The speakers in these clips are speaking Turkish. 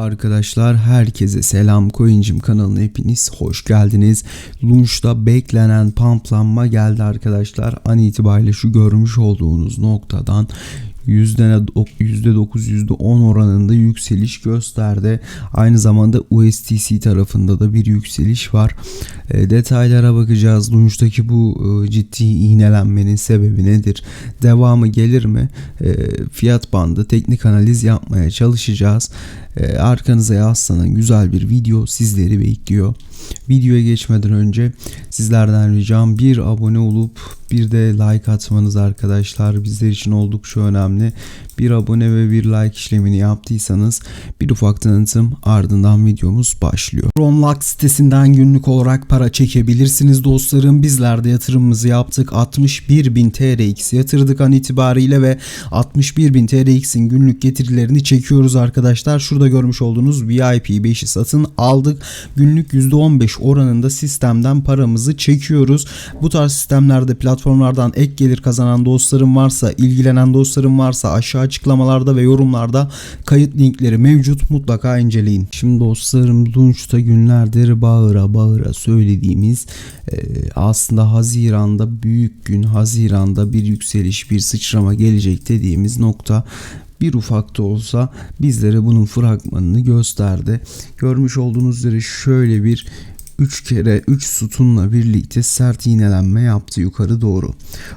Arkadaşlar herkese selam Coincim kanalına hepiniz hoş geldiniz. Lunch'ta beklenen pamplanma geldi arkadaşlar. An itibariyle şu görmüş olduğunuz noktadan %9 %10 oranında yükseliş gösterdi. Aynı zamanda USTC tarafında da bir yükseliş var. E, detaylara bakacağız. Lunch'taki bu e, ciddi iğnelenmenin sebebi nedir? Devamı gelir mi? E, fiyat bandı, teknik analiz yapmaya çalışacağız. E, arkanıza yaslanın güzel bir video sizleri bekliyor. Videoya geçmeden önce sizlerden ricam bir abone olup bir de like atmanız arkadaşlar bizler için oldukça önemli. Bir abone ve bir like işlemini yaptıysanız bir ufak tanıtım ardından videomuz başlıyor. Ronlock sitesinden günlük olarak para çekebilirsiniz dostlarım. Bizler de yatırımımızı yaptık. 61.000 TRX yatırdık an itibariyle ve 61.000 TRX'in günlük getirilerini çekiyoruz arkadaşlar. Şurada görmüş olduğunuz VIP 5'i satın aldık. Günlük %15 oranında sistemden paramızı çekiyoruz. Bu tarz sistemlerde platformlardan ek gelir kazanan dostlarım varsa, ilgilenen dostlarım varsa aşağı açıklamalarda ve yorumlarda kayıt linkleri mevcut. Mutlaka inceleyin. Şimdi dostlarım Dunç'ta günlerdir bağıra bağıra söylediğimiz e, aslında Haziran'da büyük gün Haziran'da bir yükseliş bir sıçrama gelecek dediğimiz nokta bir ufak da olsa bizlere bunun fragmanını gösterdi. Görmüş olduğunuz üzere şöyle bir 3 kere 3 sütunla birlikte sert iğnelenme yaptı yukarı doğru.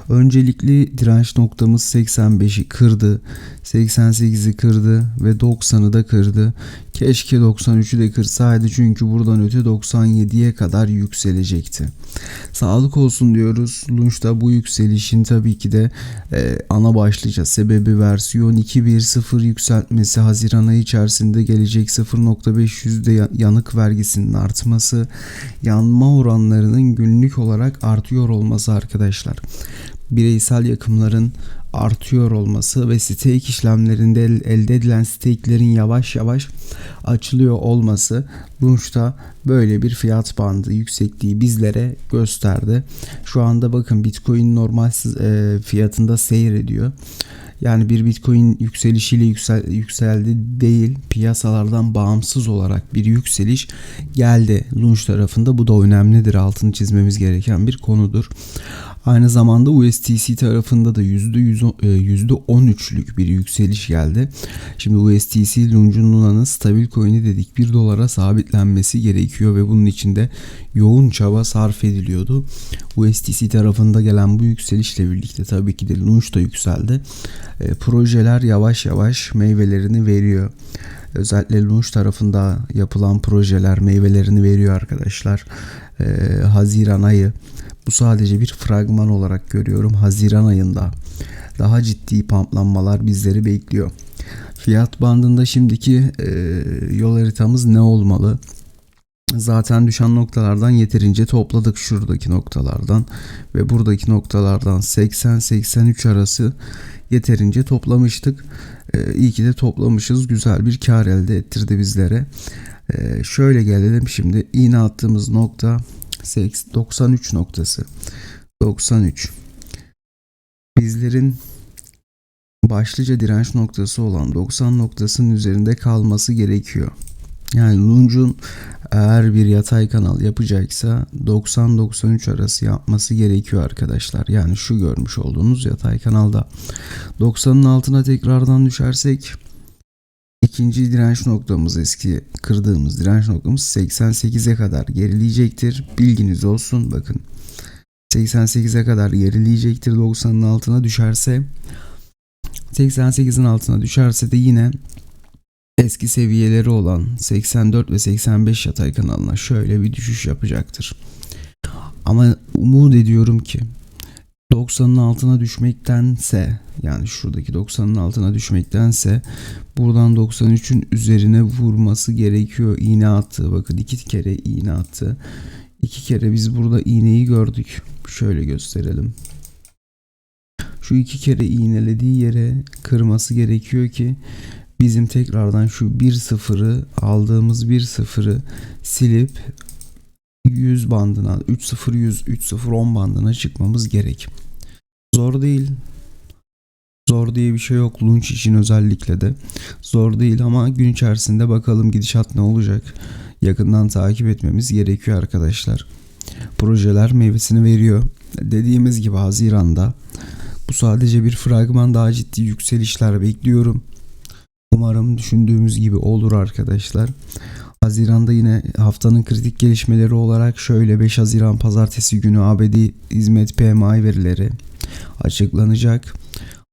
Öncelikli direnç noktamız 85'i kırdı, 88'i kırdı ve 90'ı da kırdı. Keşke 93'ü de kırsaydı çünkü buradan öte 97'ye kadar yükselecekti. Sağlık olsun diyoruz. Lunch'ta bu yükselişin tabii ki de e, ana başlıca sebebi versiyon 2.1.0 yükseltmesi Haziran ayı içerisinde gelecek 0.500'de yanık vergisinin artması, yanma oranlarının günlük olarak artıyor olması arkadaşlar. Bireysel yakımların artıyor olması ve stake işlemlerinde elde edilen stake'lerin yavaş yavaş açılıyor olması Lunch'ta böyle bir fiyat bandı yüksekliği bizlere gösterdi. Şu anda bakın Bitcoin normal e, fiyatında seyrediyor. Yani bir Bitcoin yükselişiyle yüksel, yükseldi değil piyasalardan bağımsız olarak bir yükseliş geldi Lunch tarafında. Bu da önemlidir. Altını çizmemiz gereken bir konudur. Aynı zamanda USTC tarafında da %13'lük e, bir yükseliş geldi. Şimdi USTC Lunch'un Luna'nın stabil coin'i dedik 1 dolara sabitlenmesi gerekiyor ve bunun içinde yoğun çaba sarf ediliyordu. USTC tarafında gelen bu yükselişle birlikte tabii ki de Lunch da yükseldi. E, projeler yavaş yavaş meyvelerini veriyor. Özellikle Lunch tarafında yapılan projeler meyvelerini veriyor arkadaşlar. E, Haziran ayı bu sadece bir fragman olarak görüyorum. Haziran ayında daha ciddi pamplanmalar bizleri bekliyor. Fiyat bandında şimdiki e, yol haritamız ne olmalı? Zaten düşen noktalardan yeterince topladık şuradaki noktalardan ve buradaki noktalardan 80-83 arası yeterince toplamıştık. Ee, iyi ki de toplamışız. Güzel bir kar elde ettirdi bizlere. Ee, şöyle gelelim şimdi. iğne attığımız nokta 93 noktası. 93. Bizlerin başlıca direnç noktası olan 90 noktasının üzerinde kalması gerekiyor. Yani Lunch'un eğer bir yatay kanal yapacaksa 90-93 arası yapması gerekiyor arkadaşlar. Yani şu görmüş olduğunuz yatay kanalda 90'ın altına tekrardan düşersek ikinci direnç noktamız eski kırdığımız direnç noktamız 88'e kadar gerileyecektir. Bilginiz olsun bakın 88'e kadar gerileyecektir 90'ın altına düşerse 88'in altına düşerse de yine eski seviyeleri olan 84 ve 85 yatay kanalına şöyle bir düşüş yapacaktır. Ama umut ediyorum ki 90'ın altına düşmektense yani şuradaki 90'ın altına düşmektense buradan 93'ün üzerine vurması gerekiyor. İğne attı. Bakın iki kere iğne attı. İki kere biz burada iğneyi gördük. Şöyle gösterelim. Şu iki kere iğnelediği yere kırması gerekiyor ki bizim tekrardan şu 1-0'ı aldığımız 1-0'ı silip 100 bandına 3-0 100 3-0 10 bandına çıkmamız gerek. Zor değil. Zor diye bir şey yok lunch için özellikle de. Zor değil ama gün içerisinde bakalım gidişat ne olacak. Yakından takip etmemiz gerekiyor arkadaşlar. Projeler meyvesini veriyor. Dediğimiz gibi Haziran'da bu sadece bir fragman daha ciddi yükselişler bekliyorum. Umarım düşündüğümüz gibi olur arkadaşlar. Haziran'da yine haftanın kritik gelişmeleri olarak şöyle 5 Haziran pazartesi günü ABD hizmet PMI verileri açıklanacak.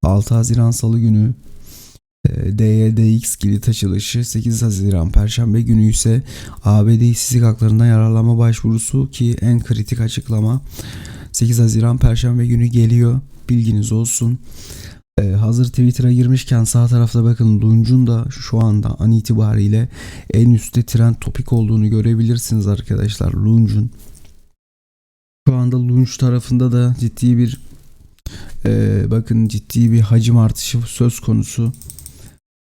6 Haziran Salı günü e, DYDX kilit açılışı 8 Haziran Perşembe günü ise ABD işsizlik haklarından yararlanma başvurusu ki en kritik açıklama 8 Haziran Perşembe günü geliyor. Bilginiz olsun. Ee, hazır Twitter'a girmişken sağ tarafta bakın Lunch'un da şu anda an itibariyle en üstte trend topik olduğunu görebilirsiniz arkadaşlar. Lunch'un şu anda Lunch tarafında da ciddi bir e, bakın ciddi bir hacim artışı söz konusu.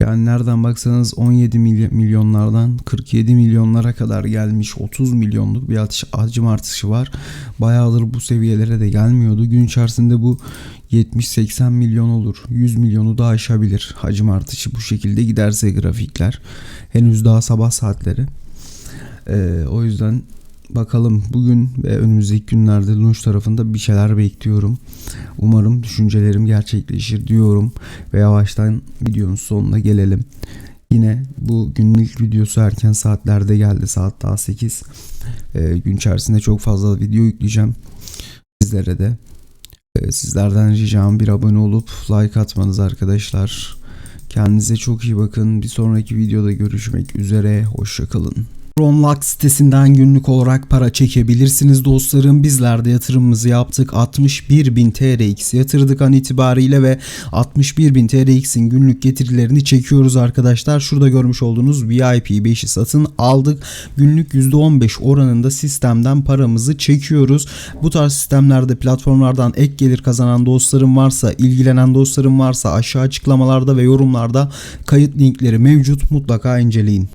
Yani nereden baksanız 17 milyon, milyonlardan 47 milyonlara kadar gelmiş 30 milyonluk bir atış, hacim artışı var. Bayağıdır bu seviyelere de gelmiyordu. Gün içerisinde bu 70-80 milyon olur. 100 milyonu da aşabilir. Hacim artışı bu şekilde giderse grafikler. Henüz daha sabah saatleri. Ee, o yüzden bakalım bugün ve önümüzdeki günlerde Lunch tarafında bir şeyler bekliyorum. Umarım düşüncelerim gerçekleşir diyorum ve yavaştan videonun sonuna gelelim. Yine bu günlük videosu erken saatlerde geldi. Saat daha 8. Ee, gün içerisinde çok fazla video yükleyeceğim. Sizlere de. Ee, sizlerden ricam bir abone olup like atmanız arkadaşlar. Kendinize çok iyi bakın. Bir sonraki videoda görüşmek üzere. Hoşçakalın. Ronlock sitesinden günlük olarak para çekebilirsiniz dostlarım. Bizler de yatırımımızı yaptık. 61.000 TRX yatırdık an itibariyle ve 61.000 TRX'in günlük getirilerini çekiyoruz arkadaşlar. Şurada görmüş olduğunuz VIP 5'i satın aldık. Günlük %15 oranında sistemden paramızı çekiyoruz. Bu tarz sistemlerde platformlardan ek gelir kazanan dostlarım varsa, ilgilenen dostlarım varsa aşağı açıklamalarda ve yorumlarda kayıt linkleri mevcut. Mutlaka inceleyin.